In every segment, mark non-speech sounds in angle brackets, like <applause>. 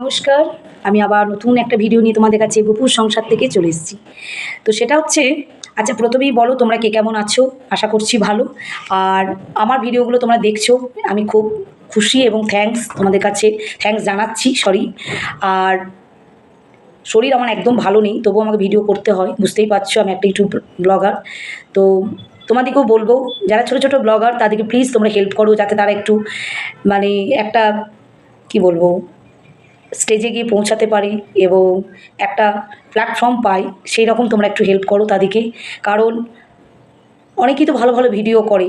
নমস্কার, আমি আবার নতুন একটা ভিডিও নিয়ে তোমাদের কাছে গোপুর সংসার থেকে চলে এসেছি। তো সেটা হচ্ছে আচ্ছা প্রথমেই বলো তোমরা কে কেমন আছো? আশা করছি ভালো। আর আমার ভিডিওগুলো তোমরা দেখছ, আমি খুব খুশি এবং থ্যাঙ্কস তোমাদের কাছে থ্যাঙ্কস জানাচ্ছি সরি আর শরীর আমার একদম ভালো নেই, তবুও আমাকে ভিডিও করতে হয়, বুঝতেই পারছ আমি একটা ইউটিউব ব্লগার তো তোমাদেরকেও বলব, যারা ছোটো ছোটো ব্লগার তাদেরকে প্লিজ তোমরা হেল্প করো, যাতে তারা একটু মানে একটা, কি বলব স্টেজে গিয়ে পৌঁছাতে পারে এবং একটা প্ল্যাটফর্ম পায় সেই রকম তোমরা একটু হেল্প করো তাদেরকে। কারণ অনেকেই তো ভালো ভালো ভিডিও করে।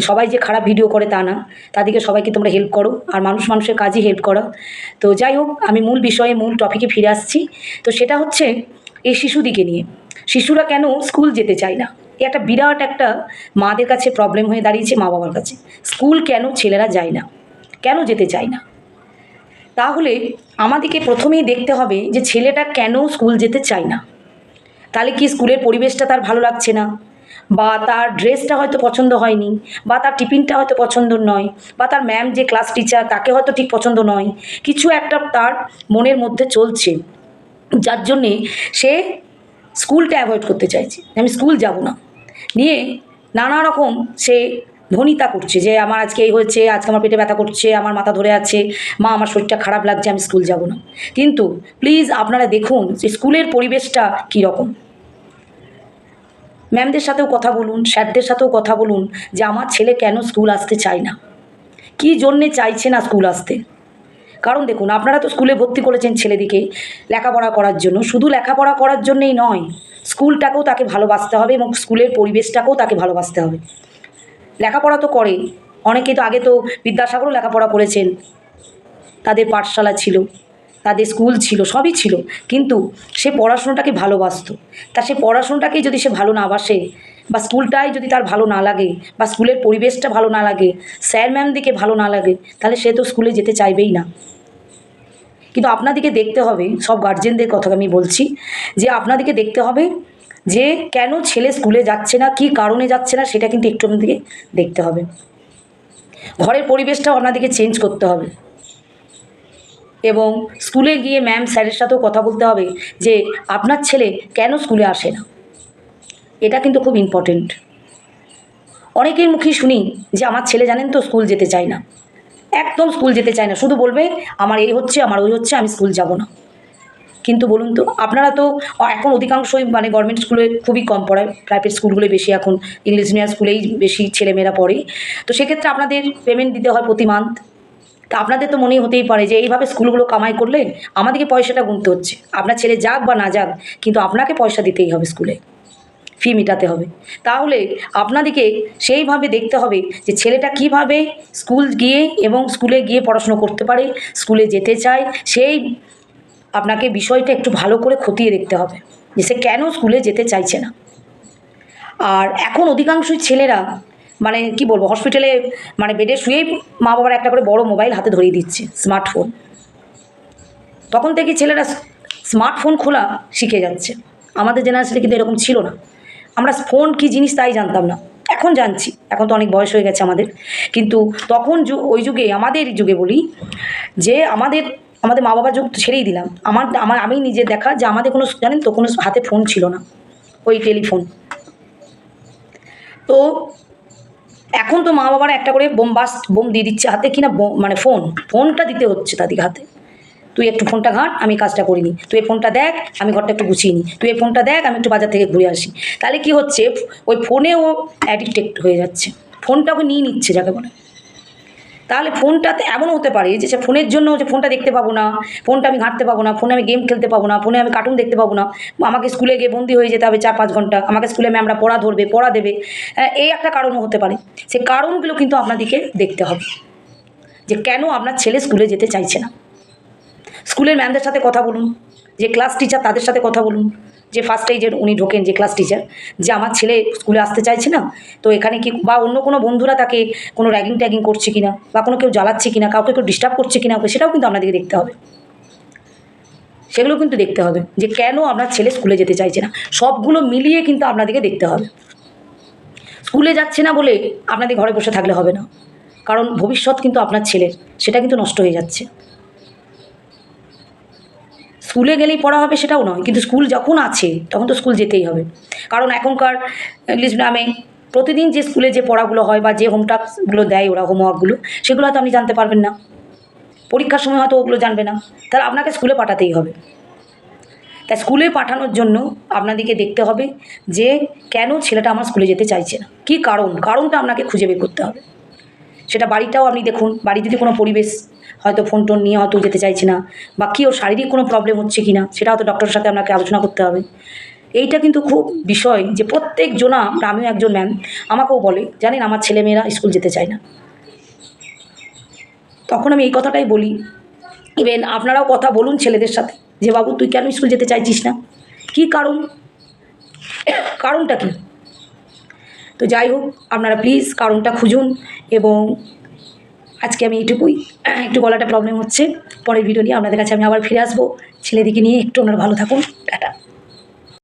সবাই যে খারাপ ভিডিও করে তা না। তাদেরকে সবাইকে তোমরা হেল্প করো আর মানুষ মানুষের কাজই হেল্প করা। তো যাই হোক, আমি মূল বিষয়ে, মূল টপিকে ফিরে আসছি। তো সেটা হচ্ছে এই শিশুদিকে নিয়ে। শিশুরা কেন স্কুল যেতে চায় না? এ একটা বিরাট একটা মাদের কাছে প্রবলেম হয়ে দাঁড়িয়েছে মা বাবার কাছে। স্কুল কেন ছেলেরা যায় না? কেন যেতে চায় না? তাহলে আমাদেরকে প্রথমেই দেখতে হবে যে ছেলেটা কেন স্কুল যেতে চায় না। তাহলে কি স্কুলের পরিবেশটা তার ভালো লাগছে না? বা তার ড্রেসটা হয়তো পছন্দ হয়নি, বা তার টিফিনটা হয়তো পছন্দ নয়, বা তার ম্যাম যে ক্লাস টিচার তাকে হয়তো ঠিক পছন্দ নয়। কিছু একটা তার মনের মধ্যে চলছে। যার জন্যে সে স্কুলটা অ্যাভয়েড করতে চাইছে। আমি স্কুল যাব না। নিয়ে নানা রকম সে ভনিতা করছে যে আমার আজকে এই হয়েছে, আজকে আমার পেটে ব্যথা করছে, আমার মাথা ধরে আছে, মা, আমার শরীরটা খারাপ লাগছে, আমি স্কুল যাব না। কিন্তু প্লিজ আপনারা দেখুন যে স্কুলের পরিবেশটা কীরকম। ম্যামদের সাথেও কথা বলুন, স্যারদের সাথেও কথা বলুন যে আমার ছেলে কেন স্কুল আসতে চায় না? কী জন্যে চাইছে না স্কুল আসতে? কারণ দেখুন, আপনারা তো স্কুলে ভর্তি করেছেন ছেলেদিকে লেখাপড়া করার জন্য। শুধু লেখাপড়া করার জন্যেই নয়, স্কুলটাকেও তাকে ভালোবাসতে হবে এবং স্কুলের পরিবেশটাকেও তাকে ভালোবাসতে হবে। লেখাপড়া তো করে। অনেকে তো আগে তো বিদ্যাসাগরও লেখাপড়া করেছেন। তাদের পাঠশালা ছিল, তাদের স্কুল ছিল, সবই ছিল। কিন্তু সে পড়াশোনাটাকে ভালোবাসতো। তা সে পড়াশুনোটাকেই যদি সে ভালো না বাসে, বা স্কুলটাই যদি তার ভালো না লাগে, বা স্কুলের পরিবেশটা ভালো না লাগে, স্যার ম্যামদিকে ভালো না লাগে, তাহলে সে তো স্কুলে যেতে চাইবেই না। কিন্তু আপনাদেরকে দেখতে হবে, সব গার্জেনদের কথা আমি বলছি, যে আপনাদেরকে দেখতে হবে যে কেন ছেলে স্কুলে যাচ্ছে না, কী কারণে যাচ্ছে না, সেটা কিন্তু একটু আপনাদেরকে দেখতে হবে। ঘরের পরিবেশটাও আপনাদেরকে চেঞ্জ করতে হবে। এবং স্কুলে গিয়ে ম্যাম স্যারের সাথেও কথা বলতে হবে যে, আপনার ছেলে কেন স্কুলে আসে না? এটা কিন্তু খুব ইম্পর্টেন্ট অনেকের মুখেই শুনি যে, আমার ছেলে জানেন তো স্কুল যেতে চায় না। একদম স্কুল যেতে চায় না। শুধু বলবে, আমার এই হচ্ছে, আমার ওই হচ্ছে, আমি স্কুল যাব না। কিন্তু বলুন তো, আপনারা তো এখন অধিকাংশই মানে গভর্নমেন্ট স্কুলে খুবই কম পড়ায় প্রাইভেট স্কুলগুলো বেশি এখন ইংলিশ মিডিয়াম স্কুলেই বেশি ছেলেমেয়েরা পড়ে। তো সেক্ষেত্রে আপনাদের পেমেন্ট দিতে হয় প্রতি মান্থ তা আপনাদের তো মনেই হতেই পারে যে এইভাবে স্কুলগুলো কামাই করলে আমাদেরকে পয়সাটা গুনতে হচ্ছে। আপনার ছেলে যাক বা না যাক, কিন্তু আপনাকে পয়সা দিতেই হবে স্কুলে ফি মেটাতে হবে। তাহলে আপনাদেরকে সেইভাবে দেখতে হবে যে ছেলেটা কীভাবে স্কুল গিয়ে এবং স্কুলে গিয়ে পড়াশুনো করতে পারে স্কুলে যেতে চায়, সেই আপনাকে বিষয়টা একটু ভালো করে খতিয়ে দেখতে হবে যে সে কেন স্কুলে যেতে চাইছে না। আর এখন অধিকাংশই ছেলেরা মানে কি বলব, হসপিটালে মানে বেডে শুয়েই মা বাবার একটা করে বড় মোবাইল হাতে ধরিয়ে দিচ্ছে, স্মার্টফোন। তখন থেকে ছেলেরা স্মার্টফোন খোলা শিখে যাচ্ছে। আমাদের জেনারেশনে কিন্তু এরকম ছিল না। আমরা ফোন কী জিনিস তাই জানতাম না। এখন জানছি, এখন তো অনেক বয়স হয়ে গেছে আমাদের। কিন্তু তখন ওই যুগে, আমাদের যুগে বলি যে আমাদের আমাদের মা বাবার যুগ ছেড়েই দিলাম। আমার আমার, আমি নিজে দেখা যে আমাদের কোনো, জানেন তো, কোনো হাতে ফোন ছিল না, ওই টেলিফোন তো এখন তো মা বাবারা একটা করে বোম বাস্ট বোম দিয়ে দিচ্ছে হাতে কিনা মানে ফোন ফোনটা দিতে হচ্ছে তাদের হাতে। তুই একটু ফোনটা ঘাঁট, আমি কাজটা করিনি তুই এই ফোনটা দেখ, আমি ঘরটা একটু গুছিয়ে নিই। তুই এই ফোনটা দেখ, আমি একটু বাজার থেকে ঘুরে আসি। তাহলে কি হচ্ছে, ওই ফোনে ও অ্যাডিক্টেড হয়ে যাচ্ছে। ফোনটা ওকে নিয়ে নিচ্ছে, যাকে বলে। তাহলে ফোনটাতে এমনও হতে পারে যে সে ফোনের জন্য যে ফোনটা দেখতে পাবো না, ফোনটা আমি ঘাঁটতে পাবো না, ফোনে আমি গেম খেলতে পাবো না, ফোনে আমি কার্টুন দেখতে পাবো না আমাকে স্কুলে গিয়ে বন্দি হয়ে যেতে হবে চার পাঁচ ঘণ্টা, আমাকে স্কুলে ম্যামরা পড়া ধরবে, পড়া দেবে এই একটা কারণও হতে পারে। সে কারণগুলো কিন্তু আপনাদেরকে দেখতে হবে, যে কেন আপনার ছেলে স্কুলে যেতে চাইছে না। স্কুলের ম্যামদের সাথে কথা বলুন, যে ক্লাস টিচার তাদের সাথে কথা বলুন যে ফার্স্টেই যে উনি ঢোকেন, যে ক্লাস টিচার যে আমার ছেলে স্কুলে আসতে চাইছে না, তো এখানে কি বা অন্য কোনো বন্ধুরা তাকে কোনো র্যাগিং ট্যাগিং করছে কিনা, বা কোনো কেউ জ্বালাচ্ছে কিনা, কাউকে কেউ ডিস্টার্ব করছে কিনা সেটাও কিন্তু আপনাদেরকে দেখতে হবে। সেগুলো কিন্তু দেখতে হবে যে কেন আপনার ছেলে স্কুলে যেতে চাইছে না। সবগুলো মিলিয়ে কিন্তু আপনাদেরকে দেখতে হবে। স্কুলে যাচ্ছে না বলে আপনাদের ঘরে বসে থাকলে হবে না। কারণ ভবিষ্যৎ কিন্তু আপনার ছেলের, সেটা কিন্তু নষ্ট হয়ে যাচ্ছে। স্কুলে গেলেই পড়া হবে সেটাও নয়, কিন্তু স্কুল যখন আছে, তখন তো স্কুল যেতেই হবে। কারণ এখনকার ইংলিশ নামে প্রতিদিন যে স্কুলে যে পড়াগুলো হয় বা যে হোম টাস্কগুলো দেয় ওরা হোমওয়ার্কগুলো, সেগুলো হয়তো আপনি জানতে পারবেন না। পরীক্ষার সময় হয়তো ওগুলো জানবে না। তাহলে আপনাকে স্কুলে পাঠাতেই হবে। তাই স্কুলে পাঠানোর জন্য আপনাদেরকে দেখতে হবে যে কেন ছেলেটা আমার স্কুলে যেতে চাইছে না। কী কারণ? কারণটা আপনাকে খুঁজে বের করতে হবে। সেটা বাড়িটাও আপনি দেখুন, বাড়ি যদি কোনো পরিবেশ হয়তো ফোন টোন নিয়ে হয়তো যেতে চাইছে না, বা কি ওর শারীরিক কোনো প্রবলেম হচ্ছে কি না সেটা হয়তো ডক্টরের সাথে আপনাকে আলোচনা করতে হবে। এইটা কিন্তু খুব বিষয় যে প্রত্যেক জনা আমিও একজন ম্যাম আমাকেও বলে, জানেন আমার ছেলেমেয়েরা স্কুল যেতে চায় না। তখন আমি এই কথাটাই বলি ইভেন আপনারাও কথা বলুন ছেলেদের সাথে, যে বাবু তুই কেন স্কুল যেতে চাইছিস না? কী কারণ? কারণটা কী? তো যাই হোক, আপনারা প্লিজ কারণটা খুঁজুন এবং আজকে আমি এইটুকুই। <clears throat> একটু গলাটা প্রবলেম হচ্ছে। পরের ভিডিও নিয়ে আপনাদের কাছে আমি আবার ফিরে আসব। ছেলেদিকে নিয়ে একটু আপনারা ভালো থাকুন।